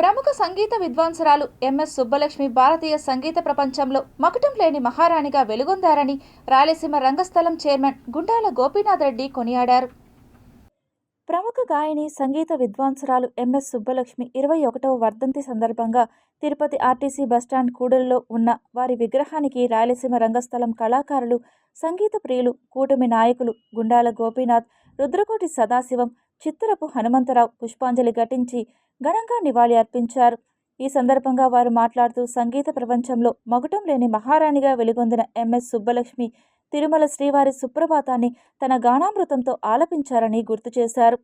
ప్రముఖ సంగీత విద్వాంసరాలు ఎంఎస్ సుబ్బలక్ష్మి భారతీయ సంగీత ప్రపంచంలో మకుటం లేని మహారాణిగా వెలుగొందారని రాయలసీమ రంగస్థలం చైర్మన్ గుండాల గోపీనాథ్ రెడ్డి కొనియాడారు. ప్రముఖ గాయని సంగీత విద్వాంసరాలు ఎంఎస్ సుబ్బలక్ష్మి ఇరవై ఒకటవ వర్ధంతి సందర్భంగా తిరుపతి ఆర్టీసీ బస్టాండ్ కూడలిలో ఉన్న వారి విగ్రహానికి రాయలసీమ రంగస్థలం కళాకారులు సంగీత ప్రియులు కూటమి నాయకులు గుండాల గోపీనాథ్ రుద్రకోటి సదాశివం చిత్తరపు హనుమంతరావు పుష్పాంజలి ఘటించి ఘనంగా నివాళి అర్పించారు. ఈ సందర్భంగా వారు మాట్లాడుతూ సంగీత ప్రపంచంలో మగుటం లేని మహారాణిగా వెలుగొందిన ఎంఎస్ సుబ్బలక్ష్మి తిరుమల శ్రీవారి సుప్రభాతాన్ని తన గానామృతంతో ఆలపించారని గుర్తు చేశారు.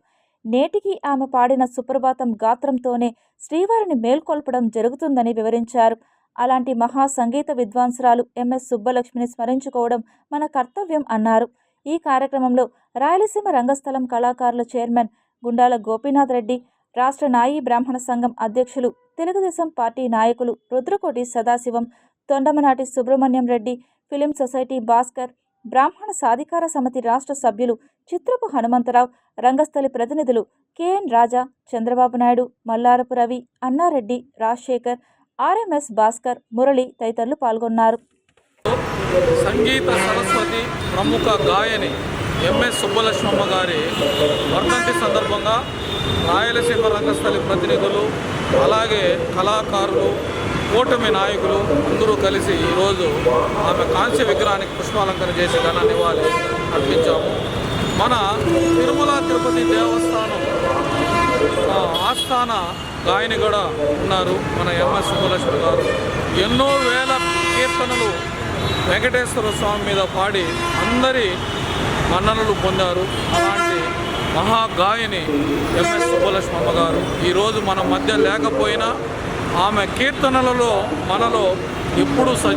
నేటికి ఆమె పాడిన సుప్రభాతం గాత్రంతోనే శ్రీవారిని మేల్కొల్పడం జరుగుతుందని వివరించారు. అలాంటి మహా సంగీత విద్వాంసురాలు ఎంఎస్ సుబ్బలక్ష్మిని స్మరించుకోవడం మన కర్తవ్యం అన్నారు. ఈ కార్యక్రమంలో రాయలసీమ రంగస్థలం కళాకారుల చైర్మన్ గుండాల గోపీనాథ్ రెడ్డి రాష్ట్ర నాయీ బ్రాహ్మణ సంఘం అధ్యక్షులు తెలుగుదేశం పార్టీ నాయకులు రుద్రకోటి సదాశివం తొండమనాటి సుబ్రహ్మణ్యం రెడ్డి ఫిలిం సొసైటీ భాస్కర్ బ్రాహ్మణ సాధికార సమితి రాష్ట్ర సభ్యులు చిత్రపు హనుమంతరావు రంగస్థలి ప్రతినిధులు కెఎన్ రాజా చంద్రబాబు నాయుడు మల్లారపు రవి అన్నారెడ్డి రాజశేఖర్ ఆర్ఎంఎస్ భాస్కర్ మురళి తదితరులు పాల్గొన్నారు. సంగీత సరస్వతి ప్రముఖ గాయని ఎంఎస్ సుబ్బలక్ష్మమ్మ గారి సందర్భంగా రాయలసీమ రంగస్థలి ప్రతినిధులు అలాగే కళాకారులు కూటమి నాయకులు అందరూ కలిసి ఈరోజు ఆమె కాంస్య విగ్రహానికి పుష్పాలంకరణ చేసి ఘన నివాళి అర్పించాము. మన తిరుమల తిరుపతి దేవస్థానం ఆ, ఆస్థాన గాయని కూడా ఉన్నారు మన ఎంఎస్ సుబ్బలక్ష్మి గారు. ఎన్నో వేల కీర్తనలు వెంకటేశ్వర స్వామి మీద పాడి అందరి మన్ననలు పొందారు. అలాంటి మహాగాయని ఎంఎస్ సుబ్బలక్ష్మి గారు. ఈరోజు మన మధ్య లేకపోయినా ఆమె కీర్తనలలో మనలో ఎప్పుడూ సజీ